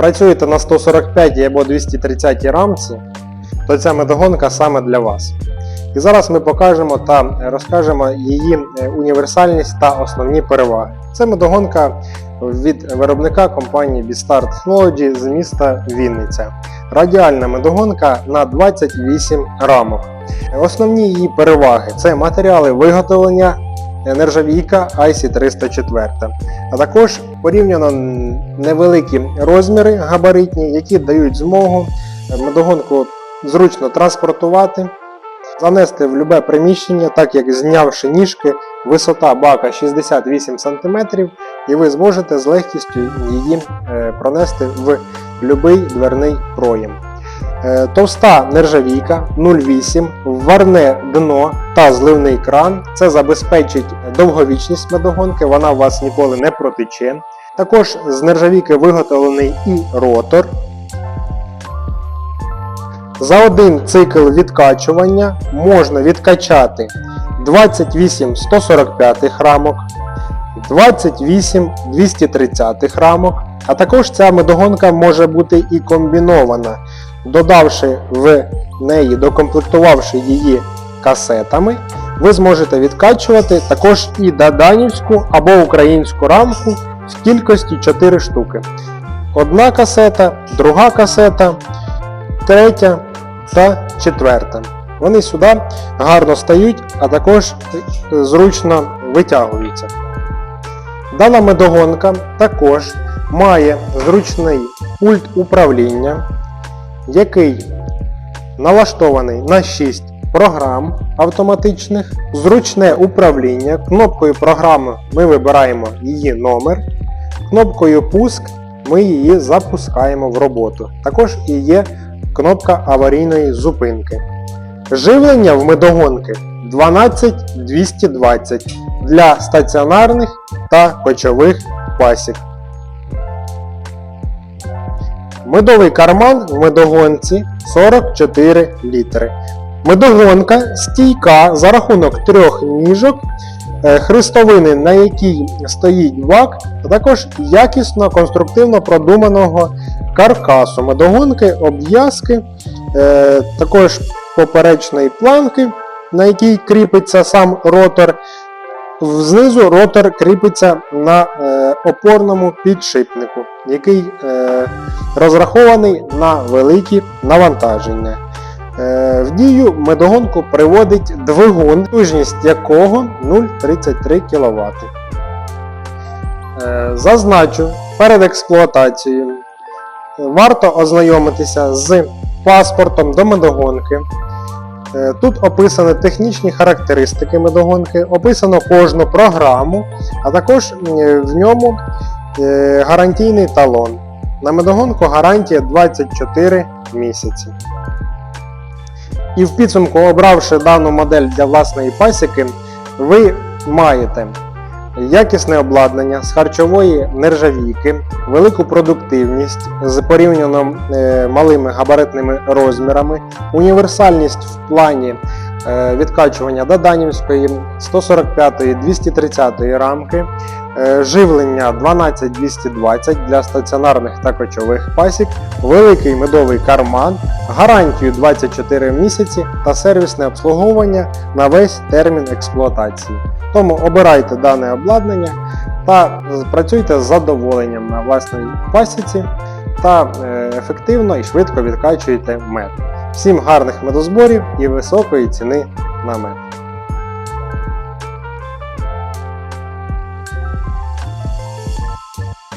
працюєте на 145 або 230 рамці, то ця медогонка саме для вас. І зараз ми покажемо та розкажемо її е, універсальність та основні переваги. Це медогонка від виробника компанії Bistart Technology з міста Вінниця. Радіальна медогонка на 28 рамок. Основні її переваги це матеріали виготовлення нержавійка IC304, а також порівняно невеликі розміри габаритні, які дають змогу медогонку зручно транспортувати, занести в любе приміщення, так як знявши ніжки, висота бака 68 см, і ви зможете з легкістю її е, пронести в будь-який дверний проєм. Е, Товста нержавійка 0,8, варне дно та зливний кран. Це забезпечить довговічність медогонки, вона у вас ніколи не протече. Також з нержавійки виготовлений і ротор. За один цикл відкачування можна відкачати 28 145 рамок, 28 230 рамок, а також ця медогонка може бути і комбінована, додавши в неї, докомплектувавши її касетами, ви зможете відкачувати також і даданівську або українську рамку в кількості 4 штуки. Одна касета, друга касета, третя та четверта. Вони сюди гарно стають, а також зручно витягуються. Дана медогонка також має зручний пульт управління, який налаштований на 6 програм автоматичних, зручне управління. Кнопкою програми ми вибираємо її номер, кнопкою пуск ми її запускаємо в роботу. Також і є кнопка аварійної зупинки. Живлення в медогонки 12220 для стаціонарних та кочових пасік. Медовий карман в медогонці 44 літри. Медогонка стійка за рахунок трьох ніжок, е, хрестовини, на якій стоїть бак, а також якісно конструктивно продуманого каркасу медогонки, обв'язки, е, також поперечної планки, на якій кріпиться сам ротор. Знизу ротор кріпиться на е, опорному підшипнику, який е, розрахований на великі навантаження. Е, в дію медогонку приводить двигун, потужність якого 0,33 кВт. Е, зазначу перед експлуатацією варто ознайомитися з паспортом до медогонки. Е, Тут описані технічні характеристики медогонки, описано кожну програму, а також в ньому гарантійний талон. На медогонку гарантія 24 місяці. І в підсумку, обравши дану модель для власної пасіки, ви маєте якісне обладнання з харчової нержавійки, велику продуктивність з порівняно е, малими габаритними розмірами, універсальність в плані е, відкачування Даданівської 145 230 рамки, е, живлення 12220 для стаціонарних та кочових пасік, великий медовий карман, гарантію 24 місяці та сервісне обслуговування на весь термін експлуатації. Тому обирайте дане обладнання та працюйте з задоволенням на власній пасіці та е, ефективно і швидко відкачуєте мед. Всім гарних медозборів і високої ціни на мед.